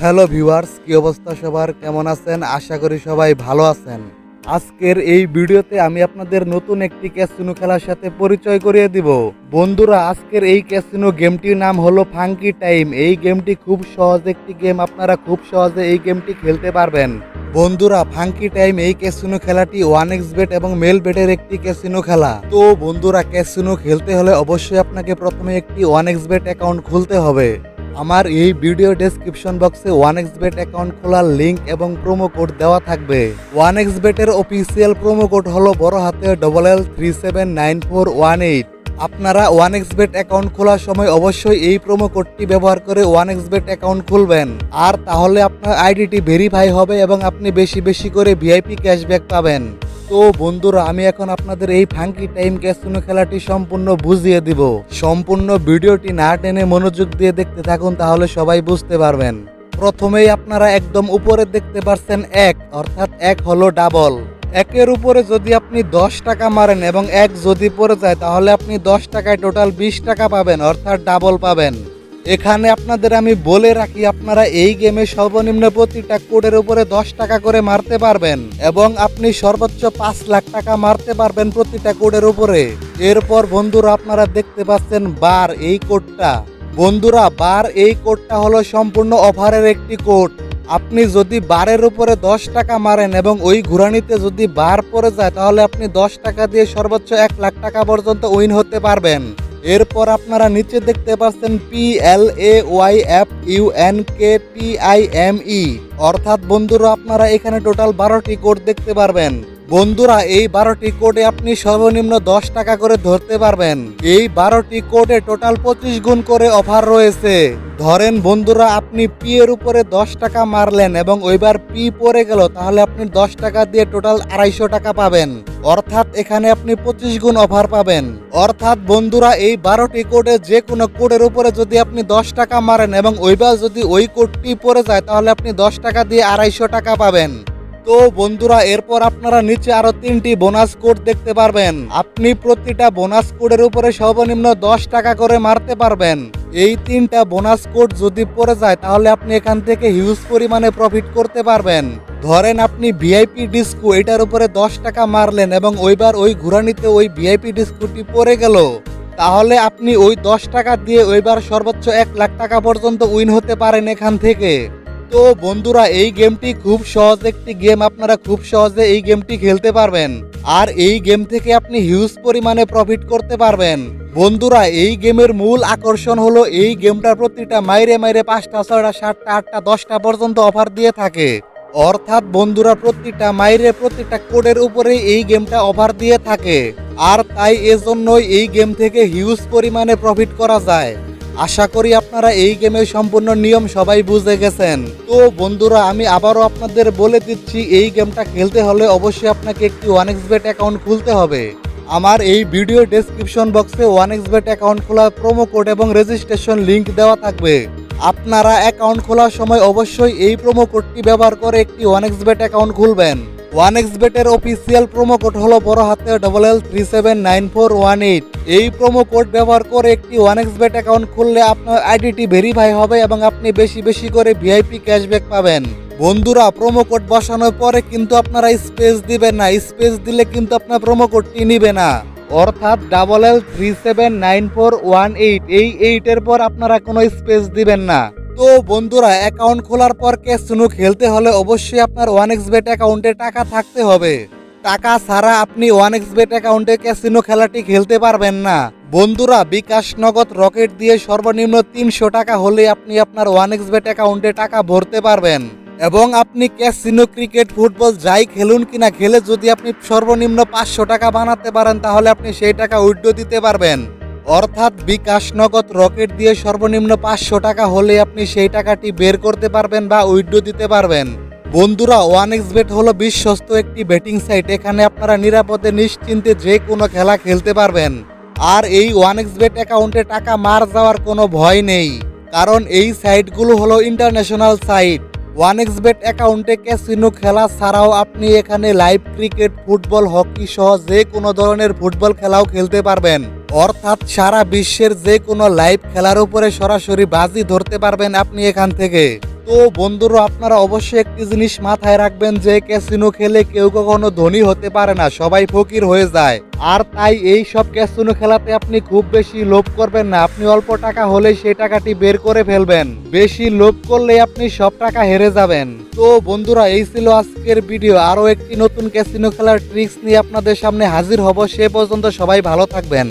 Hello viewers, কি অবস্থা সবার? কেমন আছেন? আশা করি সবাই ভালো আছেন। আজকের এই ভিডিওতে আমি আপনাদের নতুন একটি ক্যাসিনো খেলার সাথে পরিচয় করিয়ে দিব। বন্ধুরা, আজকের এই ক্যাসিনো গেমটির নাম হলো ফাঙ্কি টাইম। এই গেমটি খুব সহজ একটি গেম। আপনারা খুব সহজে এই গেমটি খেলতে পারবেন। বন্ধুরা, ফাঙ্কি টাইম এই ক্যাসিনো খেলাটি ওয়ান এক্স বেট এবং মেল বেটের একটি ক্যাসিনো খেলা। তো বন্ধুরা, ক্যাসিনো খেলতে হলে অবশ্যই আপনাকে প্রথমে একটি ওয়ান এক্স বেট অ্যাকাউন্ট খুলতে হবে। আমার এই ভিডিও ডেসক্রিপশন বক্সে ওয়ান এক্স বেট অ্যাকাউন্ট খোলার লিঙ্ক এবং প্রোমো কোড দেওয়া থাকবে। ওয়ান এক্স বেটের অফিসিয়াল প্রোমো কোড হলো বড় হাতে double L three seven nine four one eight আপনারা ওয়ান এক্স বেট অ্যাকাউন্ট খোলার সময় অবশ্যই এই প্রোমো কোডটি ব্যবহার করে ওয়ান এক্স বেট অ্যাকাউন্ট খুলবেন। আর তাহলে আপনার আইডিটি ভেরিফাই হবে এবং আপনি বেশি বেশি করে ভিআইপি ক্যাশব্যাক পাবেন। তো বন্ধুরা, আমি এখন আপনাদের এই ফাঙ্কি টাইম ক্যাসিনো খেলাটি সম্পূর্ণ বুঝিয়ে দিব। সম্পূর্ণ ভিডিওটি না টেনে মনোযোগ দিয়ে দেখতে থাকুন, তাহলে সবাই বুঝতে পারবেন। প্রথমেই আপনারা একদম উপরে দেখতে পাচ্ছেন এক, অর্থাৎ এক হলো ডাবল একের উপরে যদি আপনি দশ টাকা মারেন এবং এক যদি পড়ে যায়, তাহলে আপনি দশ টাকায় টোটাল বিশ টাকা পাবেন, অর্থাৎ ডাবল পাবেন। এখানে আপনাদের আমি বলে রাখি, আপনারা এই গেমে সর্বনিম্ন প্রতিটা কোডের উপরে দশ টাকা করে মারতে পারবেন এবং আপনি সর্বোচ্চ পাঁচ লাখ টাকা মারতে পারবেন প্রতিটা কোডের উপরে। এরপর বন্ধুরা, আপনারা দেখতে পাচ্ছেন বার এই কোডটা বন্ধুরা বার এই কোডটা হলো সম্পূর্ণ অফারের একটি কোড আপনি যদি বারের উপরে দশ টাকা মারেন এবং ওই ঘুরানিতে যদি বার পড়ে যায়, তাহলে আপনি দশ টাকা দিয়ে সর্বোচ্চ এক লাখ টাকা পর্যন্ত উইন হতে পারবেন। এরপর আপনারা নিচে দেখতে পাচ্ছেন P L A Y F U N K T I M E অর্থাৎ বন্ধুরা, আপনারা এখানে টোটাল বারোটি কোড দেখতে পারবেন। বন্ধুরা, এই বারোটি কোডে আপনি সর্বনিম্ন দশ টাকা করে ধরতে পারবেন। এই বারোটি কোডে টোটাল পঁচিশ গুণ করে অফার রয়েছে। ধরেন বন্ধুরা, আপনি পি এর উপরে দশ টাকা মারলেন এবং ওইবার পি পড়ে গেল, তাহলে আপনি দশ টাকা দিয়ে টোটাল আড়াইশো টাকা পাবেন। অর্থাৎ এখানে আপনি পঁচিশ গুণ অফার পাবেন। অর্থাৎ বন্ধুরা, এই বারোটি কোডে যে কোনো কোডের উপরে যদি আপনি দশ টাকা মারেন এবং ওইবার যদি ওই কোডটি পড়ে যায়, তাহলে আপনি দশ টাকা দিয়ে আড়াইশো টাকা পাবেন। তো বন্ধুরা, এরপর আপনারা নিচে আরও তিনটি বোনাস কোড দেখতে পারবেন। আপনি প্রতিটা বোনাস কোডের উপরে সর্বনিম্ন দশ টাকা করে মারতে পারবেন। এই তিনটা বোনাস কোড যদি পড়ে যায়, তাহলে আপনি এখান থেকে হিউজ পরিমাণে প্রফিট করতে পারবেন। ধরেন আপনি ভিআইপি ডিস্কো এটার উপরে দশ টাকা মারলেন এবং ওইবার ওই ঘুরানিতে ওই ভিআইপি ডিস্কোটি পড়ে গেল। তাহলে আপনি ওই দশ টাকা দিয়ে ওইবার সর্বোচ্চ এক লাখ টাকা পর্যন্ত উইন হতে পারেন এখান থেকে। তো বন্ধুরা, এই গেমটি খুব সহজ একটি গেম। আপনারা খুব সহজে এই গেমটি খেলতে পারবেন। আর এই গেম থেকে আপনি হিউজ পরিমাণে প্রফিট করতে পারবেন। বন্ধুরা, এই গেমের মূল আকর্ষণ হলো এই গেমটার প্রতিটা মাইরে মাইরে পাঁচটা, ছয়টা, সাতটা, আটটা, দশটা পর্যন্ত অফার দিয়ে থাকে। অর্থাৎ বন্ধুরা, প্রতিটা মাইরে প্রতিটা কোডের উপরে এই গেমটা অফার দিয়ে থাকে। আর তাই এজন্যই এই গেম থেকে হিউজ পরিমাণে প্রফিট করা যায়। আশা করি আপনারা এই গেমের সম্পূর্ণ নিয়ম সবাই বুঝে গেছেন। তো বন্ধুরা, আমি আবারও আপনাদের বলে দিচ্ছি, এই গেমটা খেলতে হলে অবশ্যই আপনাকে একটি ওয়ান এক্স বেট অ্যাকাউন্ট খুলতে হবে। আমার এই ভিডিও ডেসক্রিপশন বক্সে ওয়ান এক্স বেট অ্যাকাউন্ট খোলার প্রোমো কোড এবং রেজিস্ট্রেশন লিঙ্ক দেওয়া থাকবে। আপনারা অ্যাকাউন্ট খোলার সময় অবশ্যই এই প্রোমো কোডটি ব্যবহার করে একটি ওয়ান এক্স বেট অ্যাকাউন্ট খুলবেন। ওয়ান এক্স বেটের অফিসিয়াল প্রোমো কোড হলো বড় হাতে double L three seven nine four one eight এই প্রোমো কোড ব্যবহার করে একটি ওয়ান এক্স বেট অ্যাকাউন্ট খুললে আপনার আইডিটি ভেরিফাই হবে এবং আপনি বেশি বেশি করে ভিআইপি ক্যাশব্যাক পাবেন। বন্ধুরা প্রোমো কোড বসানোর পরে কিন্তু আপনারা স্পেস দিবেন না। স্পেস দিলে কিন্তু আপনার প্রোমো কোডটি নিবে না। অর্থাৎ double L three seven nine four one eight এই এইটের পর আপনারা কোনো স্পেস দিবেন না। তো বন্ধুরা অ্যাকাউন্ট খোলার পর ক্যাসিনো খেলতে হলে অবশ্যই আপনার ওয়ান এক্স বেট অ্যাকাউন্টে টাকা থাকতে হবে। টাকা ছাড়া আপনি ওয়ান এক্স বেট অ্যাকাউন্টে ক্যাসিনো খেলাটি খেলতে পারবেন না। বন্ধুরা, বিকাশ নগদ রকেট দিয়ে সর্বনিম্ন তিনশো টাকা হলে আপনি আপনার ওয়ান এক্স বেট অ্যাকাউন্টে টাকা ভরতে পারবেন। এবং আপনি ক্যাসিনো ক্রিকেট ফুটবল যাই খেলুন কিনা খেলে যদি আপনি সর্বনিম্ন পাঁচশো টাকা বানাতে পারেন, তাহলে আপনি সেই টাকা উইড্রো দিতে পারবেন। অর্থাৎ বিকাশ নগদ রকেট দিয়ে সর্বনিম্ন পাঁচশো টাকা হলে আপনি সেই টাকাটি বের করতে পারবেন বা উইড্রো দিতে পারবেন। বন্ধুরা, ওয়ান এক্স বেট হলো বিশ্বস্ত একটি বেটিং সাইট। এখানে আপনারা নিরাপদে, নিশ্চিন্তে যে কোনো খেলা খেলতে পারবেন। আর এই ওয়ান এক্স বেট অ্যাকাউন্টে টাকা মার যাওয়ার কোনো ভয় নেই। কারণ এই সাইটগুলো হলো international site. One X bet অ্যাকাউন্টে ক্যাসিনো খেলা ছাড়াও আপনি এখানে লাইভ ক্রিকেট, ফুটবল, হকি সহ যে কোনো ধরনের ফুটবল খেলাও খেলতে পারবেন। অর্থাৎ সারা বিশ্বের যে কোনো লাইভ খেলার উপরে সরাসরি বাজি ধরতে পারবেন আপনি এখান থেকে। তো বন্ধুরা, আপনারা অবশ্যই একটি জিনিস মাথায় রাখবেন যে, ক্যাসিনো খেলে কেউ কখনো ধনী হতে পারে না, সবাই ফকির হয়ে যায়। আর তাই এই সব ক্যাসিনো খেলাতে আপনি খুব বেশি লোভ করবেন না, আপনি অল্প টাকা হলে সেই টাকাটি বের করে ফেলবেন। বেশি লোভ করলে আপনি সব টাকা হেরে যাবেন। তো বন্ধুরা, এই ছিল আজকের ভিডিও। আরও একটি নতুন ক্যাসিনো খেলার ট্রিক্স নিয়ে আপনাদের সামনে হাজির হব। সে পর্যন্ত সবাই ভালো থাকবেন।